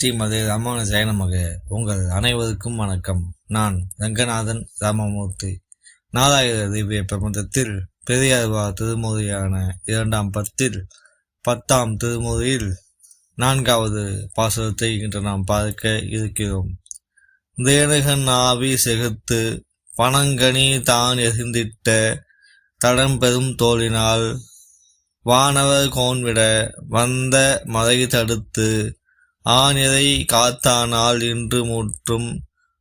ஸ்ரீமதி ராமானுஜாய ஜெயனமக உங்கள் அனைவருக்கும் வணக்கம். நான் ரங்கநாதன் ராமமூர்த்தி. நாலாயிர திவ்ய பிரபந்தத்தில் பெரியார்வா திருமுறையான இரண்டாம் பத்தில் பத்தாம் திருமுறையில் நான்காவது பாசுரத்தை இன்று நாம் பார்க்க இருக்கிறோம். தேனகன் ஆவி செகுத்து பனங்கனி தான் எரிந்திட்ட தடம்பெரும் தோளினால் வானவர் கோன்விட வந்த மழை தடுத்து ஆனிரை காத்தானால் இன்று முற்றும்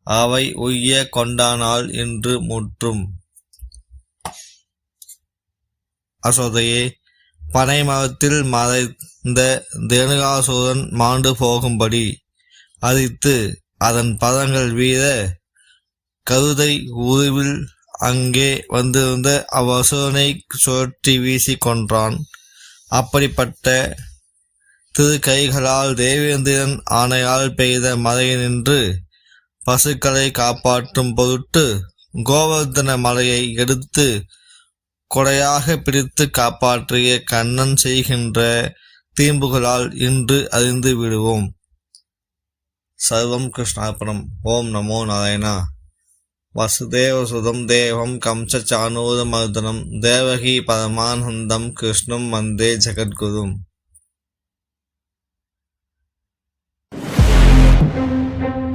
அவை உய்ய கொண்டானால் இன்று முற்றும். அசோதையே பனை மரத்தில் மறைந்த தேனுகாசூரன் மாண்டு போகும்படி அரித்து அதன் பதங்கள் வீர கருதை உருவில் அங்கே வந்திருந்த அவ்வசுரனை சுழற்றி வீசி கொன்றான். அப்படிப்பட்ட திருக்கைகளால் தேவேந்திரன் ஆணையால் பெய்த மலையினின்று பசுக்களை காப்பாற்றும் பொருட்டு கோவர்தன மலையை எடுத்து கொடையாக பிடித்து காப்பாற்றிய கண்ணன் செய்கின்ற தீம்புகளால் இன்று அறிந்து விடுவோம். சர்வம் கிருஷ்ணார்ப்பணம் ஓம் நமோ நாராயணா. வசுதேவசுதம் தேவம் கம்சச்சானூரமர்தனம் தேவகி பரமானந்தம் கிருஷ்ணம் வந்தே ஜெகத்குரும் Thank you.